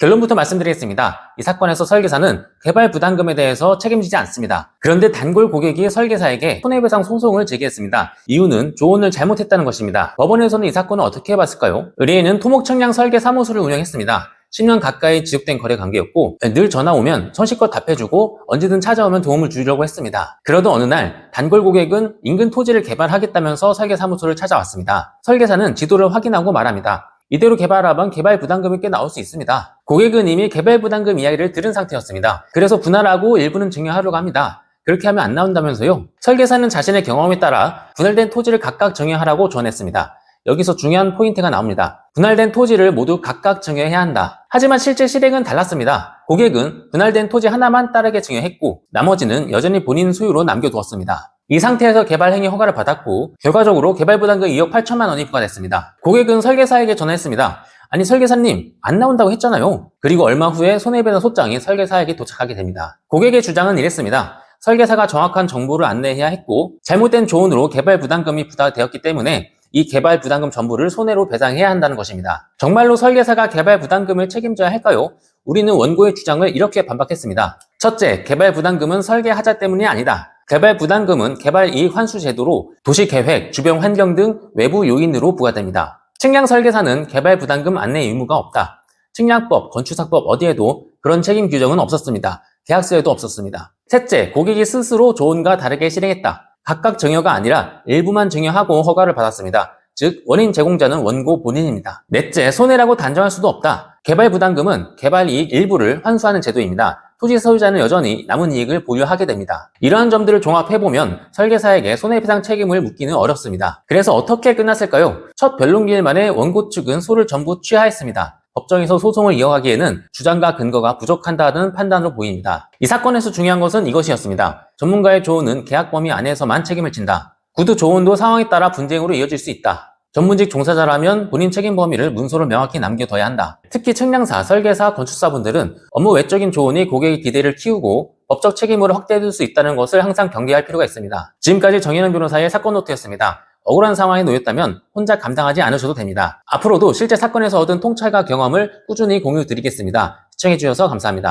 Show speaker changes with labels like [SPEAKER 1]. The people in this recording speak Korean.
[SPEAKER 1] 결론부터 말씀드리겠습니다. 이 사건에서 설계사는 개발 부담금에 대해서 책임지지 않습니다. 그런데 단골 고객이 설계사에게 손해배상 소송을 제기했습니다. 이유는 조언을 잘못했다는 것입니다. 법원에서는 이 사건을 어떻게 해봤을까요? 의뢰인은 토목청량 설계 사무소를 운영했습니다. 10년 가까이 지속된 거래 관계였고 늘 전화 오면 선식껏 답해주고 언제든 찾아오면 도움을 주려고 했습니다. 그러던 어느 날 단골 고객은 인근 토지를 개발하겠다면서 설계사무소를 찾아왔습니다. 설계사는 지도를 확인하고 말합니다. 이대로 개발하면 개발 부담금이 꽤 나올 수 있습니다. 고객은 이미 개발 부담금 이야기를 들은 상태였습니다. 그래서 분할하고 일부는 증여하려고 합니다. 그렇게 하면 안 나온다면서요? 설계사는 자신의 경험에 따라 분할된 토지를 각각 정해하라고 조언했습니다. 여기서 중요한 포인트가 나옵니다. 분할된 토지를 모두 각각 증여해야 한다. 하지만 실제 실행은 달랐습니다. 고객은 분할된 토지 하나만 따르게 증여했고 나머지는 여전히 본인 소유로 남겨두었습니다. 이 상태에서 개발 행위 허가를 받았고 결과적으로 개발 부담금 2억 8천만 원이 부과됐습니다. 고객은 설계사에게 전화했습니다. 아니 설계사님 안 나온다고 했잖아요. 그리고 얼마 후에 손해배상 소장이 설계사에게 도착하게 됩니다. 고객의 주장은 이랬습니다. 설계사가 정확한 정보를 안내해야 했고 잘못된 조언으로 개발 부담금이 부과되었기 때문에 이 개발 부담금 전부를 손해로 배상해야 한다는 것입니다. 정말로 설계사가 개발 부담금을 책임져야 할까요? 우리는 원고의 주장을 이렇게 반박했습니다. 첫째, 개발 부담금은 설계 하자 때문이 아니다. 개발 부담금은 개발 이익 환수 제도로 도시 계획, 주변 환경 등 외부 요인으로 부과됩니다. 측량 설계사는 개발 부담금 안내 의무가 없다. 측량법, 건축사법 어디에도 그런 책임 규정은 없었습니다. 계약서에도 없었습니다. 셋째, 고객이 스스로 조언과 다르게 실행했다. 각각 증여가 아니라 일부만 증여하고 허가를 받았습니다. 즉 원인 제공자는 원고 본인입니다. 넷째, 손해라고 단정할 수도 없다. 개발 부담금은 개발 이익 일부를 환수하는 제도입니다. 토지 소유자는 여전히 남은 이익을 보유하게 됩니다. 이러한 점들을 종합해보면 설계사에게 손해배상 책임을 묻기는 어렵습니다. 그래서 어떻게 끝났을까요? 첫 변론기일 만에 원고 측은 소를 전부 취하했습니다. 법정에서 소송을 이어가기에는 주장과 근거가 부족한다는 판단으로 보입니다. 이 사건에서 중요한 것은 이것이었습니다. 전문가의 조언은 계약 범위 안에서만 책임을 진다. 구두 조언도 상황에 따라 분쟁으로 이어질 수 있다. 전문직 종사자라면 본인 책임 범위를 문서로 명확히 남겨둬야 한다. 특히 측량사, 설계사, 건축사분들은 업무 외적인 조언이 고객의 기대를 키우고 법적 책임으로 확대해줄 수 있다는 것을 항상 경계할 필요가 있습니다. 지금까지 정현은 변호사의 사건 노트였습니다. 억울한 상황에 놓였다면 혼자 감당하지 않으셔도 됩니다. 앞으로도 실제 사건에서 얻은 통찰과 경험을 꾸준히 공유 드리겠습니다. 시청해주셔서 감사합니다.